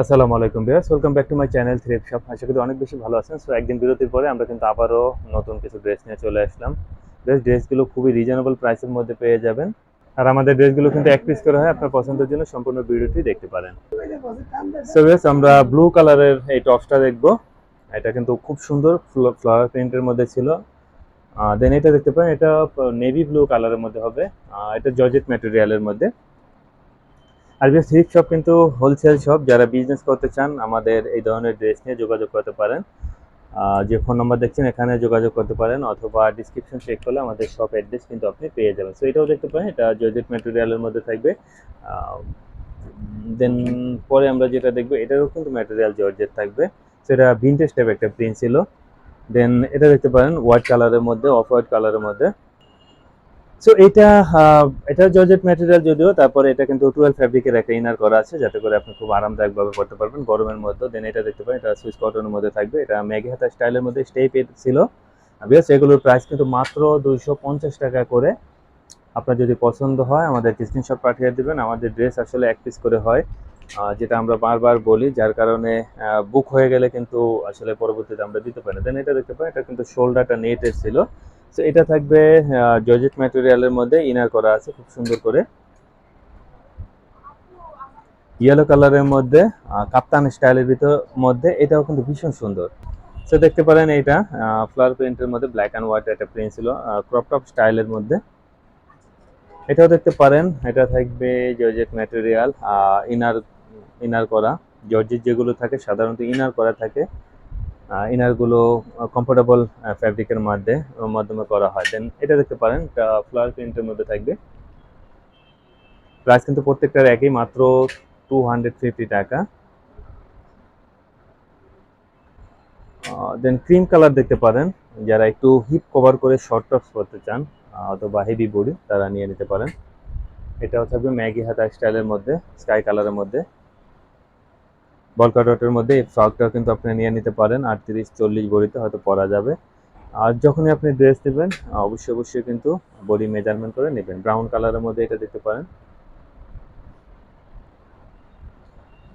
আসসালামু আলাইকুম বিয়ার্স welcome back to my channel thrift shop আশা করি অনেক বেশি ভালো আছেন। সো একদিন বিরতির পরে আমরা কিন্তু আবারও নতুন কিছু ড্রেস নিয়ে চলে আসলাম। বেশ ড্রেসগুলো খুবই রিজনেবল প্রাইসের মধ্যে পেয়ে যাবেন। আর আমাদের ড্রেসগুলো কিন্তু এক পিস করে হয়, আপনার পছন্দের জন্য সম্পূর্ণ ভিডিওটি দেখতে পারেন। সো বেশ আমরা ব্লু কালারের এই টপসটা দেখব। এটা কিন্তু খুব সুন্দর ফ্লাওয়ার প্রিন্টের মধ্যে ছিল। দেন এটা দেখতে পারেন, এটা নেভি ব্লু কালারের মধ্যে হবে। এটা জর্জেট ম্যাটেরিয়ালের মধ্যে। আর বেশ থ্রিপ শপ কিন্তু হোলসেল শপ যারা বিজনেস করতে চান, আমাদের এই ধরনের ড্রেস নিয়ে যোগাযোগ করতে পারেন। যে ফোন নাম্বার দেখছেন, এখানে যোগাযোগ করতে পারেন, অথবা ডিসক্রিপশন চেক করলে আমাদের শপ অ্যাড্রেস কিন্তু আপনি পেয়ে যাবেন। সো এটাও দেখতে পারেন, এটা জর্জেট ম্যাটেরিয়ালের মধ্যে থাকবে। দেন পরে আমরা যেটা দেখব, এটারও কিন্তু ম্যাটেরিয়াল জর্জেট থাকবে। সেটা ভিনটেজ টাইপ একটা প্রিন্ট ছিল। দেন এটা দেখতে পারেন হোয়াইট কালারের মধ্যে অফ হোয়াইট কালারের মধ্যে। সো এটা এটা জর্জেট ম্যাটেরিয়াল যদিও, তারপরে এটা কিন্তু টুয়েলভ ফ্যাব্রিকের একটা ইনার করা আছে, যাতে করে আপনি খুব আরামদায়কভাবে করতে পারবেন। গরমের মধ্যে দেন এটা দেখতে পারেন, এটা সুইচ কটনের মধ্যে থাকবে। এটা ম্যাগি হাতা স্টাইলের মধ্যে স্টেপ ছিল। বিকজ এগুলোর প্রাইস কিন্তু মাত্র দুইশো পঞ্চাশ টাকা করে। আপনার যদি পছন্দ হয়, আমাদের স্ক্রিনশট পাঠিয়ে দেবেন। আমাদের ড্রেস আসলে এক পিস করে হয় যেটা আমরা বারবার বলি, যার কারণে বুক হয়ে গেলে কিন্তু আসলে পরবর্তীতে আমরা দিতে পারি দেন এটা দেখতে পাই এটা কিন্তু শোল্ডারটা নেটের ছিল। এটা থাকবে জর্জেট ম্যাটেরিয়ালের মধ্যে ইনার করা আছে, খুব সুন্দর করে। ইয়েলো কালারের মধ্যে কাপ্তান স্টাইলের ভিতর মধ্যে, এটাও কিন্তু ভীষণ সুন্দর। তো দেখতে পারেন এটা ফ্লাওয়ার প্রিন্টের মধ্যে ব্ল্যাক অ্যান্ড হোয়াইট একটা প্রিন্ট ছিল ক্রপ টপ স্টাইলের মধ্যে। এটাও দেখতে পারেন, এটা থাকবে জর্জেট ম্যাটেরিয়াল ইনার ইনার করা। জর্জেট যেগুলো থাকে, সাধারণত ইনার করা থাকে। ইনারগুলো কমফোর্টেবল ফ্যাব্রিকের মধ্যে মাধ্যমে করা হয়। দেন এটা দেখতে পারেন ফ্লাওয়ার প্রিন্টের মধ্যে থাকবে। প্রাইস কিন্তু প্রত্যেকটার একই, মাত্র টু হান্ড্রেড ফিফটি টাকা। দেন ক্রিম কালার দেখতে পারেন, যারা একটু হিপ কভার করে শর্ট টপস করতে চান অথবা হেভি বডি তারা নিয়ে নিতে পারেন। এটাও থাকবে ম্যাগি হাতা স্টাইলের মধ্যে স্কাই কালারের মধ্যে। বলকা ডটের মধ্যে এই ফ্রকটাও কিন্তু আপনি নিয়ে নিতে পারেন। আটত্রিশ, চল্লিশ বডিতে হয়তো পরা যাবে। আর যখনই আপনি ড্রেস নেবেন, অবশ্যই অবশ্যই কিন্তু বডি মেজারমেন্ট করে নেবেন। ব্রাউন কালারের মধ্যে এটা দেখতে পারেন।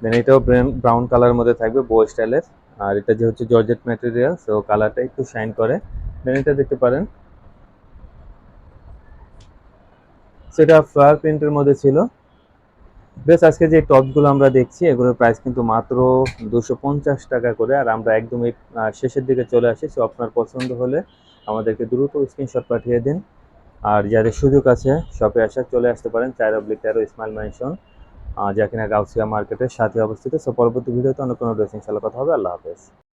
দেন এটাও ব্রাউন কালারের মধ্যে থাকবে বো স্টাইলের আর এটা যে হচ্ছে জর্জেট ম্যাটেরিয়াল সো কালারটা একটু শাইন করে। দেন এটা দেখতে পারেন। সেটা ফ্লাওয়ার প্রিন্টের মধ্যে ছিল। বেশ, আজকে যে টপগুলো আমরা দেখছি, এগুলোর প্রাইস কিন্তু মাত্র দুশো পঞ্চাশ টাকা করে, আর আমরা একদমই শেষের দিকে চলে আসি। সো আপনার পছন্দ হলে আমাদেরকে দ্রুত স্ক্রিনশট পাঠিয়ে দিন। আর যাদের সুযোগ আছে শপে আসা, চলে আসতে পারেন, চার অব্লিক তেরো ইসমাইল ম্যানশন যা কিনা গাউসিয়া মার্কেটের সাথে অবস্থিত। সো পরবর্তী ভিডিওতে অন্য কোনো ড্রেসিং সালে কথা হবে। আল্লাহ হাফেজ।